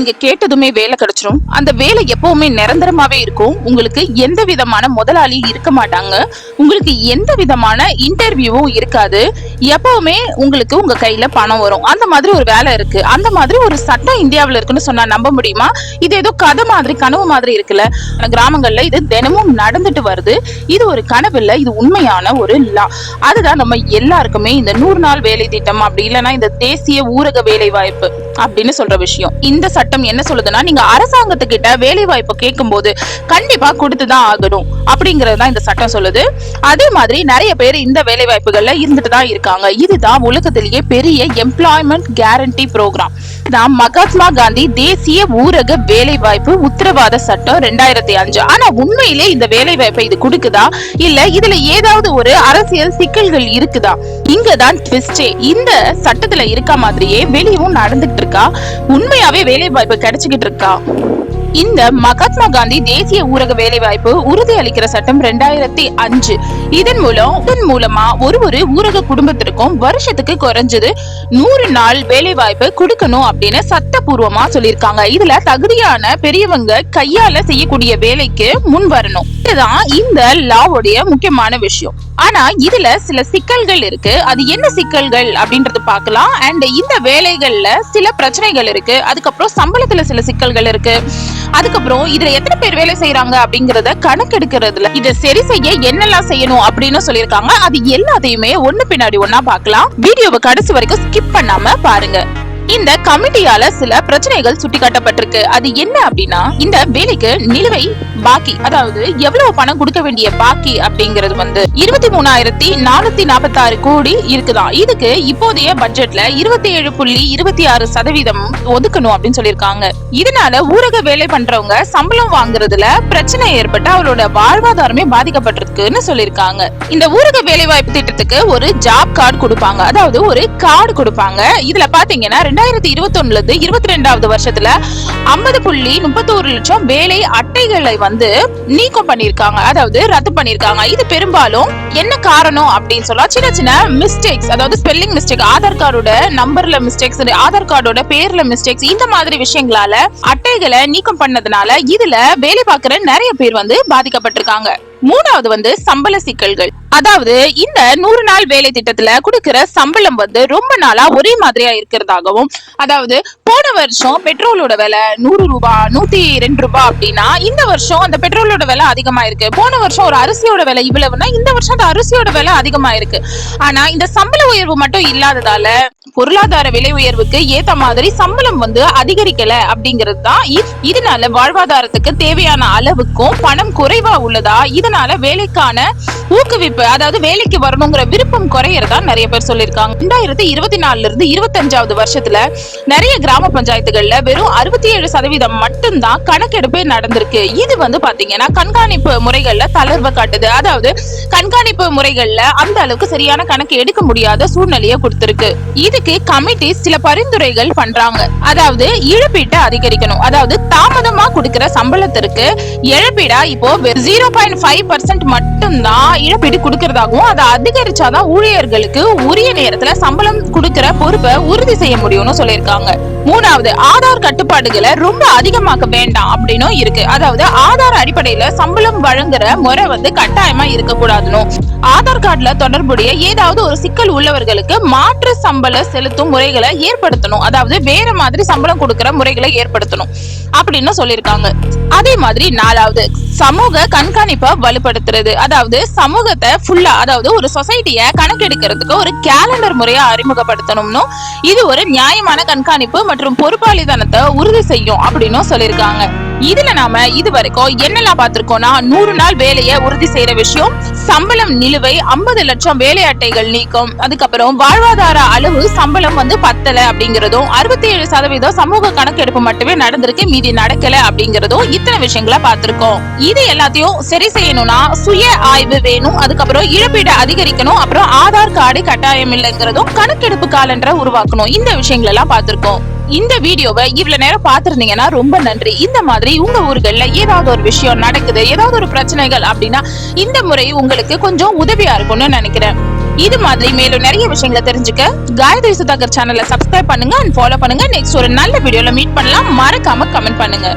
நீங்க கேட்டதுமே வேலை கிடைச்சிரும். அந்த வேலை எப்பவுமே நிரந்தரமாவே இருக்கும். உங்களுக்கு எந்த விதமான முதலாளி இருக்க மாட்டாங்க. உங்களுக்கு எந்த விதமான இன்டர்வியூவும் இருக்காது. எப்பவுமே உங்களுக்கு உங்க கையில பணம் வரும். அந்த மாதிரி ஒரு வேலை இருக்கு. அந்த மாதிரி ஒரு சட்டம் இந்தியாவில் இருக்குன்னு சொன்னா நம்ப முடியுமா? இது ஏதோ கதை மாதிரி கனவு மாதிரி இருக்குல்ல. கிராமங்கள்ல இது தினமும் நடந்துட்டு வருது. இது ஒரு கனவு இல்ல இது உண்மையான ஒரு லா. அதுதான் நம்ம எல்லாருக்குமே இந்த நூறு நாள் வேலை திட்டம் அப்படி இல்லைன்னா இந்த தேசிய ஊரக வேலை வாய்ப்பு அப்படின்னு சொல்ற விஷயம். இந்த சட்டம் என்ன சொல்லுதுன்னா நீங்க அரசாங்கத்துக்கிட்ட வேலை வாய்ப்பு கேட்கும்போது கண்டிப்பா கொடுத்துதான் ஆகணும். அப்படிங்கறதுதான் இந்த சட்டம் சொல்லுது. அதே மாதிரி நிறைய பேர் இந்த வேலை வாய்ப்புகள்ல இருந்துட்டு தான் இருக்காங்க. இதுதான் உலகத்திலேயே பெரிய எம்ப்ளாய்மெண்ட் கேரண்டி ப்ரோக்ராம் தான் மகாத்மா காந்தி தேசிய ஊரக வேலை வாய்ப்பு உத்தரவாத சட்டம் ரெண்டாயிரத்தி அஞ்சு. ஆனா உண்மையிலே இந்த வேலை வாய்ப்பை இது கொடுக்குதா? இல்ல இதுல ஏதாவது ஒரு அரசியல் சிக்கல்கள் இருக்குதா? இங்கதான் ட்விஸ்டே இந்த சட்டத்துல இருக்க மாதிரியே வெளியவும் நடந்துட்டு இருக்கு. உண்மையாவே வேலை வாய்ப்பு கிடைச்சுக்கிட்டு இருக்கா? இந்த மகாத்மா காந்தி தேசிய ஊரக வேலைவாய்ப்பு உறுதி அளிக்கிற சட்டம் ரெண்டாயிரத்தி அஞ்சு. இதன் மூலம் இதன் மூலமா ஒரு ஒரு ஊரக குடும்பத்திற்கும் வருஷத்துக்கு குறைஞ்சது நூறு நாள் வேலை வாய்ப்பு கொடுக்கணும் அப்படின்னு சட்டபூர்வமா சொல்லியிருக்காங்க. இதுல தகுதியான பெரியவங்க கையால செய்யக்கூடிய வேலைக்கு முன் வரணும். இதுதான் இந்த லாவுடைய முக்கியமான விஷயம். ஆனா இதுல சில சிக்கல்கள் இருக்கு. அது என்ன சிக்கல்கள் அப்படின்றது பார்க்கலாம். அண்ட் இந்த வேலைகள்ல சில பிரச்சனைகள் இருக்கு. அதுக்கப்புறம் சம்பளத்துல சில சிக்கல்கள் இருக்கு. அதுக்கப்புறம் இதுல எத்தனை பேர் வேலை செய்யறாங்க அப்படிங்கறத கணக்கெடுக்கிறதுல இதை சரி செய்ய என்னெல்லாம் செய்யணும் அப்படின்னு சொல்லியிருக்காங்க. அது எல்லாத்தையுமே ஒண்ணு பின்னாடி ஒன்னா பார்க்கலாம். வீடியோவை கடைசி வரைக்கும் ஸ்கிப் பண்ணாம பாருங்க. இந்த கமிட்டியால சில பிரச்சனைகள் சுட்டிக்காட்டப்பட்டிருக்கு. அது என்ன அப்படின்னா இந்த வேலைக்கு நிலுவை பாக்கி அதாவது எவ்வளவு பணம் கொடுக்க வேண்டிய பாக்கி அப்படிங்கிறது வந்து இருபத்தி மூணாயிரத்தி நானூத்தி நாற்பத்தி ஆறு கோடி இருக்குதான் இதுக்கு இப்போதைய பட்ஜெட்ல இருபத்தி ஏழு புள்ளி இருபத்தி ஆறு சதவீதம் ஒதுக்கணும் அப்படின்னு சொல்லியிருக்காங்க. இதனால ஊரக வேலை பண்றவங்க சம்பளம் வாங்குறதுல பிரச்சனை ஏற்பட்டு அவரோட வாழ்வாதாரமே பாதிக்கப்பட்டிருக்குன்னு சொல்லியிருக்காங்க. இந்த ஊரக வேலை வாய்ப்பு திட்டத்துக்கு ஒரு ஜாப் கார்டு கொடுப்பாங்க. அதாவது ஒரு கார்டு கொடுப்பாங்க. இதுல பாத்தீங்கன்னா ரெண்டாயிரத்தி இருபத்தி ஒண்ணுல இருந்து இருபத்தி ரெண்டாவது வருஷத்துல ஐம்பது புள்ளி முப்பத்தோரு லட்சம் வேலை அட்டைகளை வந்து வந்து நீக்கம் பண்ணிருக்காங்க அதாவது ரத்து பண்ணிருக்காங்க இது பெரும்பாலும் என்ன காரணம் அப்படின்னு சொல்லா சின்ன சின்ன மிஸ்டேக்ஸ் அதாவது ஸ்பெல்லிங் மிஸ்டேக் ஆதார் கார்டோட நம்பர்ல மிஸ்டேக்ஸ் ஆதார் கார்டோட பேர்ல மிஸ்டேக்ஸ் இந்த மாதிரி விஷயங்களால அட்டைகளை நீக்கம் பண்ணதுனால இதுல வேலை பார்க்கிற நிறைய பேர் வந்து பாதிக்கப்பட்டிருக்காங்க. மூணாவது வந்து சம்பள சிக்கல்கள். அதாவது இந்த நூறு நாள் வேலை திட்டத்துல கொடுக்கிற சம்பளம் வந்து ரொம்ப நாளா ஒரே மாதிரியா இருக்கிறதாகவும் அதாவது போன வருஷம் பெட்ரோலோட விலை நூறு ரூபாய் நூத்தி ரெண்டு ரூபாய் அப்படின்னா இந்த வருஷம் அந்த பெட்ரோலோட விலை அதிகமா இருக்கு போன வருஷம் ஒரு அரிசியோட விலை இவ்வளவுன்னா இந்த வருஷம் அந்த அரிசியோட விலை அதிகமா இருக்கு ஆனா இந்த சம்பள உயர்வு மட்டும் இல்லாததால பொருளாதார விலை உயர்வுக்கு ஏத்த மாதிரி சம்பளம் வந்து அதிகரிக்கல அப்படிங்கிறது தான் இ- இதனால வாழ்வாதாரத்துக்கு தேவையான அளவுக்கும் பணம் குறைவா உள்ளதா? இதனால வேலைக்கான ஊக்குவிப்பு அதாவது வேலைக்கு வரணுங்கிற விருப்பம் குறையறதா நிறைய பேர் சொல்லியிருக்காங்க. ரெண்டாயிரத்தி இருபத்தி நாலுல இருந்து இருபத்தஞ்சாவது வருஷத்துல நிறைய கிராம பஞ்சாயத்துகள்ல வெறும் அறுபத்தி ஏழு சதவீதம் மட்டும்தான் கணக்கெடுப்பே நடந்திருக்கு. இது வந்து பாத்தீங்கன்னா கண்காணிப்பு முறைகள்ல தளர்வை காட்டுது. அதாவது கண்காணிப்பு முறைகள்ல அந்த அளவுக்கு சரியான கணக்கு எடுக்க முடியாத சூழ்நிலையை கொடுத்திருக்கு. இதுக்கு கமிட்டி சில பரிந்துரைகள் பண்றாங்க. அதாவது இழப்பீட்டை அதிகரிக்கணும். அதாவது தாமதமா கொடுக்கிற சம்பளத்திற்கு இழப்பீடா இப்போ ஜீரோ பாயிண்ட் ஃபைவ் பர்சன்ட் மட்டும்தான் இழப்பீடு கொடுக்கறதாகவும் அதை அதிகரிச்சாதான் ஊழியர்களுக்கு உரிய நேரத்துல சம்பளம் கொடுக்கிற பொறுப்பை உறுதி செய்ய முடியும்னு சொல்லியிருக்காங்க. மூணாவது ஆதார் கட்டுப்பாடுகளை ரொம்ப அதிகமாக்க வேண்டாம் அப்படின்னும் இருக்கு. அதாவது ஆதார் அடிப்படையில சம்பளம் வழங்குற முறை வந்து கட்டாயமா இருக்க கூடாதுன்னு ஆதார் கார்டுல தொடர்புடைய ஏதாவது ஒரு சிக்கல் உள்ளவர்களுக்கு மாற்று சம்பள செலுத்தும் முறைகளை ஏற்படுத்தணும். அதாவது வேற மாதிரி சம்பளம் கொடுக்கிற முறைகளை ஏற்படுத்தணும் அப்படின்னு சொல்லியிருக்காங்க. அதே மாதிரி நாலாவது சமூக கண்காணிப்பை வலுப்படுத்துறது. அதாவது சமூகத்தை ஃபுல்லா அதாவது ஒரு சொசைட்டிய கணக்கெடுக்கிறதுக்கு ஒரு கேலண்டர் முறையை அறிமுகப்படுத்தணும்னு இது ஒரு நியாயமான கண்காணிப்பு மற்றும் பொறுப்பாளித்தனத்தை உறுதி செய்யும் அப்படின்னு சொல்லியிருக்காங்க. இதுல நாம இது வரைக்கும் என்னெல்லாம் பார்த்திருக்கோம்னா நூறு நாள் வேலையை உறுதி செய்யற விஷயம் சம்பளம் நிலுவை ஐம்பது லட்சம் வேலை அட்டைகள் நீக்கம் அதுக்கப்புறம் வாழ்வாதார அளவு சம்பளம் வந்து பத்தல அப்படிங்கறதும் அறுபத்தி ஏழு சதவீதம் சமூக கணக்கெடுப்பு மட்டுமே நடந்திருக்கு மீதி நடக்கல அப்படிங்கறதும் இத்தனை விஷயங்களை பார்த்திருக்கோம். இது எல்லாத்தையும் சரி செய்யணும்னா சுய ஆய்வு வேணும் அதுக்கப்புறம் இழப்பீடு அதிகரிக்கணும் அப்புறம் ஆதார் கார்டு கட்டாயம் இல்லைங்கிறதும் கணக்கெடுப்பு காலண்டரை உருவாக்கணும் இந்த விஷயங்கள் எல்லாம் பார்த்திருக்கோம். இந்த வீடியோவை இவ்வளவு நேரம் பார்த்திருந்தீங்கன்னா ரொம்ப நன்றி. இந்த மாதிரி உங்க ஊர்கள்ல ஏதாவது ஒரு விஷயம் நடக்குது ஏதாவது ஒரு பிரச்சனைகள் அப்படின்னா இந்த முறை உங்களுக்கு கொஞ்சம் உதவியா இருக்கும்னு நினைக்கிறேன். இது மாதிரி மேலும் நிறைய விஷயங்களை தெரிஞ்சுக்க காயத்ரி சுதாகர் சேனலை சப்ஸ்கிரைப் பண்ணுங்க அண்ட் ஃபாலோ பண்ணுங்க. நெக்ஸ்ட் ஒரு நல்ல வீடியோல மீட் பண்ணலாம். மறக்காம கமெண்ட் பண்ணுங்க.